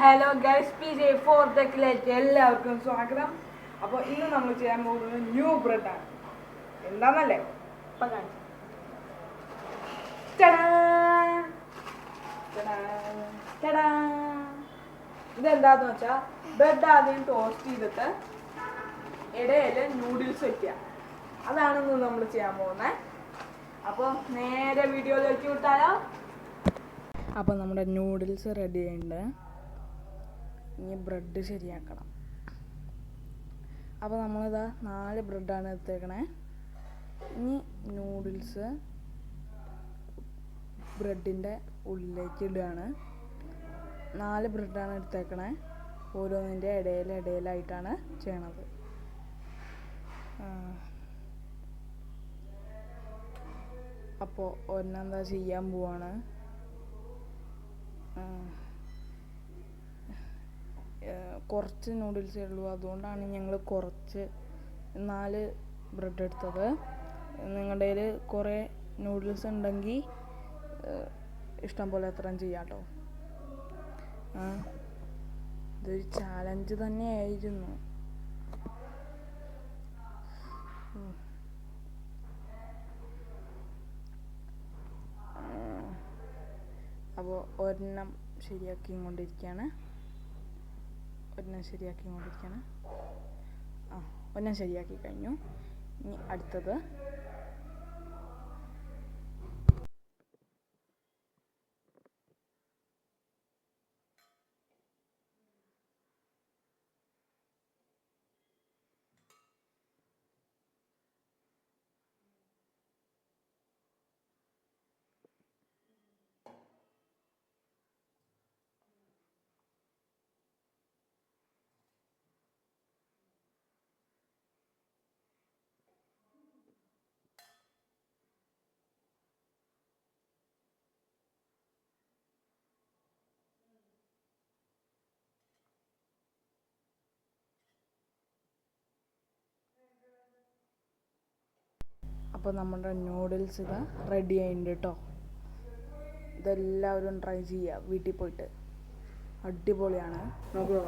Hello guys P J four തെക്കിലേക്ക് എല്ലാവർക്കും സ്വാഗതം. അപ്പോൾ ഇന്ന് നമ്മൾ ചെയ്യാൻ പോകുന്നത് ന്യൂ എന്താന്നല്ലേ? ടടാ! ടടാ! ടടാ! ഇതെന്താന്ന് വെച്ചാൽ ബ്രെഡ് ആദ്യം ടോസ്റ്റ് ചെയ്തിട്ട് ഇടയിൽ നൂഡിൽസ് വെക്കുക. അതാണ് ഇന്ന് നമ്മൾ ചെയ്യാൻ പോകുന്നത് അപ്പോൾ നേരെ വീഡിയോയിലേക്ക് വിട്ടാലോ? അപ്പോൾ നമ്മുടെ നൂഡിൽസ് റെഡി ആയിട്ടുണ്ട് ഇനി ബ്രെഡ് ശരിയാക്കണം. അപ്പോൾ നമ്മളിതാ നാല് ബ്രെഡാണ് എടുത്തേക്കണേ. ഇനി നൂഡിൽസ് ബ്രെഡിന്റെ ഉള്ളിലേക്ക് ഇടുകയാണ്. നാല് ബ്രെഡാണ് എടുത്തേക്കണേ. ഓരോന്നിന്റെ ഇടയിൽ ഇടയിലായിട്ടാണ് ചെയ്യണത്. അപ്പോൾ ഒന്നെന്താ ചെയ്യാൻ പോവാണ്. കുറച്ച് നൂഡിൽസേ ഉള്ളൂ. അതുകൊണ്ടാണ് ഞങ്ങൾ കുറച്ച് നാല് ബ്രെഡ് എടുത്തത്. നിങ്ങളുടെ കയ്യിൽ കുറേ നൂഡിൽസ് ഉണ്ടെങ്കിൽ ഇഷ്ടം പോലെ അത്രയും ചെയ്യാം കേട്ടോ ഇതൊരു ചാലഞ്ച് തന്നെയായിരുന്നു. അപ്പോൾ ഒരെണ്ണം ശരിയാക്കി കൊണ്ടിരിക്കുകയാണ് ഒരെണ്ണം ശരിയാക്കി കൊണ്ടിരിക്കുകയാണ് ആ ഒരെണ്ണം ശരിയാക്കി കഴിഞ്ഞു. ഇനി അടുത്തത്. അപ്പോൾ നമ്മുടെ നൂഡിൽസ് ഇതാ റെഡി ആയിട്ടുണ്ട് കേട്ടോ ഇതെല്ലാവരും ട്രൈ ചെയ്യുക വീട്ടിൽ പോയിട്ട്. അടിപൊളിയാണ്. നോക്കുക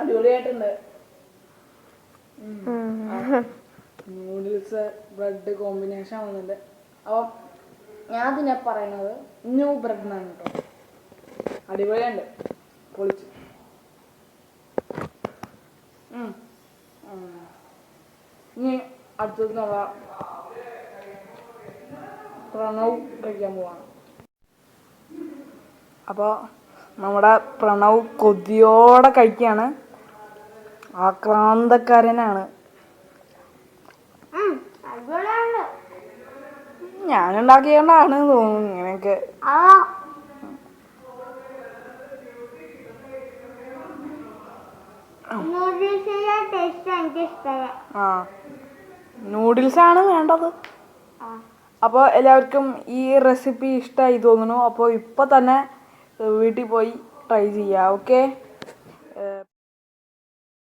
അടിപൊളിയായിട്ടുണ്ട്. നൂഡിൽസ് ബ്രെഡ് കോമ്പിനേഷൻ ആവുന്നുണ്ട്. അപ്പോൾ ഞാൻ അതിനെ പറയുന്നത് ന്യൂ ബ്രെഡ് എന്നാണ് കേട്ടോ അടിപൊളിയുണ്ട്. പൊളിച്ചു. ഇനി അടുത്തത് നമ്മ പ്രണവ് കഴിക്കാൻ പോവാണ്. അപ്പോൾ നമ്മുടെ പ്രണവ് കൊതിയോടെ കഴിക്കുകയാണ് ആക്രാന്തക്കാരനാണ്. ഞാൻ ഉണ്ടാക്കിയോണ്ടാണ് തോന്നുന്നു ഇങ്ങനെയൊക്കെ. ആ. നൂഡിൽസ് ആണ് വേണ്ടത്. അപ്പോൾ എല്ലാവർക്കും ഈ റെസിപ്പി ഇഷ്ടമായി തോന്നുന്നു. അപ്പോൾ ഇപ്പോൾ തന്നെ വീട്ടിൽ പോയി ട്രൈ ചെയ്യുക ഓക്കെ